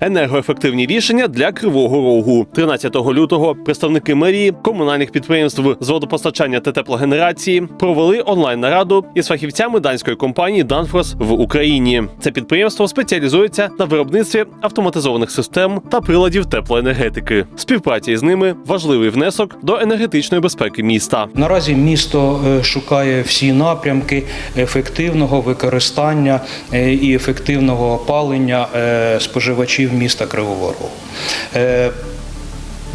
Енергоефективні рішення для Кривого Рогу 13 лютого представники мерії, комунальних підприємств з водопостачання та теплогенерації провели онлайн нараду із фахівцями данської компанії Danfoss в Україні. Це підприємство спеціалізується на виробництві автоматизованих систем та приладів теплоенергетики. Співпраця із ними важливий внесок до енергетичної безпеки міста. Наразі місто е, шукає всі напрямки ефективного використання е, і ефективного опалення е, споживачів міста Кривого Рогу.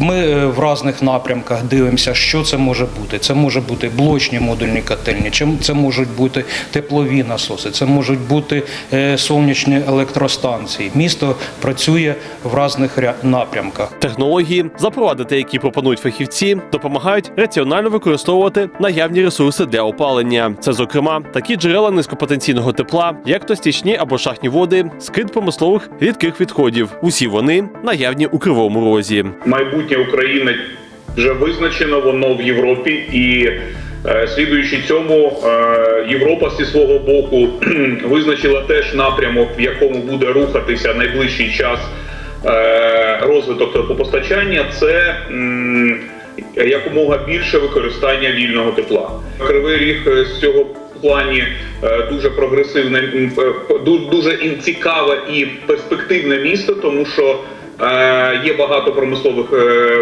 Ми е, в різних напрямках дивимося, що це може бути. Це може бути блочні модульні котельні, чим- це можуть бути теплові насоси, це можуть бути е, сонячні електростанції. Місто працює в різних ря- напрямках. Технології, запровадити які пропонують фахівці, допомагають раціонально використовувати наявні ресурси для опалення. Це, зокрема, такі джерела низькопотенційного тепла, як то стічні або шахтні води, скид промислових рідких відходів. Усі вони наявні у кривому розі. майбутнє України вже визначено, воно в Європі, і е, слідуючи цьому, е, Європа зі свого боку визначила теж напрямок, в якому буде рухатися найближчий час е, розвиток теплопостачання. Це якомога більше використання вільного тепла. Кривий ріг з цього плані дуже прогресивне, дуже цікаве і перспективне місто, тому що є багато промислових е,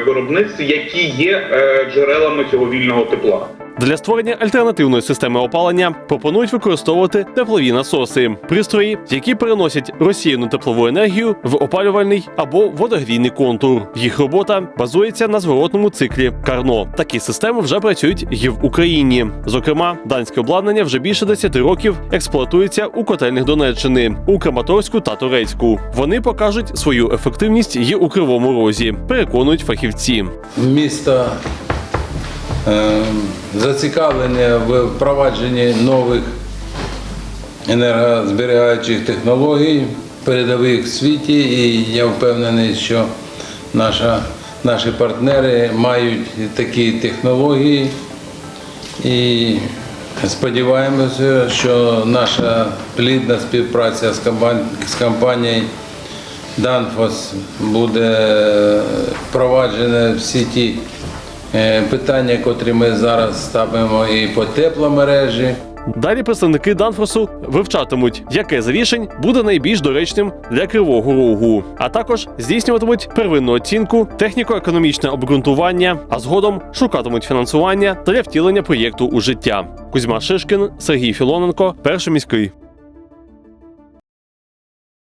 виробництв, які є е, джерелами цього вільного тепла. Для створення альтернативної системи опалення пропонують використовувати теплові насоси, пристрої, які переносять розсіяну теплову енергію в опалювальний або водогрійний контур. Їх робота базується на зворотному циклі Карно. Такі системи вже працюють і в Україні. Зокрема, данське обладнання вже більше 10 років експлуатується у котельних Донеччини, у Краматорську та Турецьку. Вони покажуть свою ефективність і у кривому розі, переконують фахівці. місто е, зацікавлене в впровадженні нових енергозберігаючих технологій, передових в світі, і я впевнений, що наша, наші партнери мають такі технології. І сподіваємося, що наша плідна співпраця з компані- з компанією Danfoss буде впроваджена всі ті питання, котрі ми зараз ставимо і по тепломережі. Далі представники Данфорсу вивчатимуть, яке з рішень буде найбільш доречним для кривого рогу, а також здійснюватимуть первинну оцінку, техніко-економічне обґрунтування, а згодом шукатимуть фінансування для втілення проєкту у життя. Кузьма Шишкін, Сергій Філоненко, перший міський.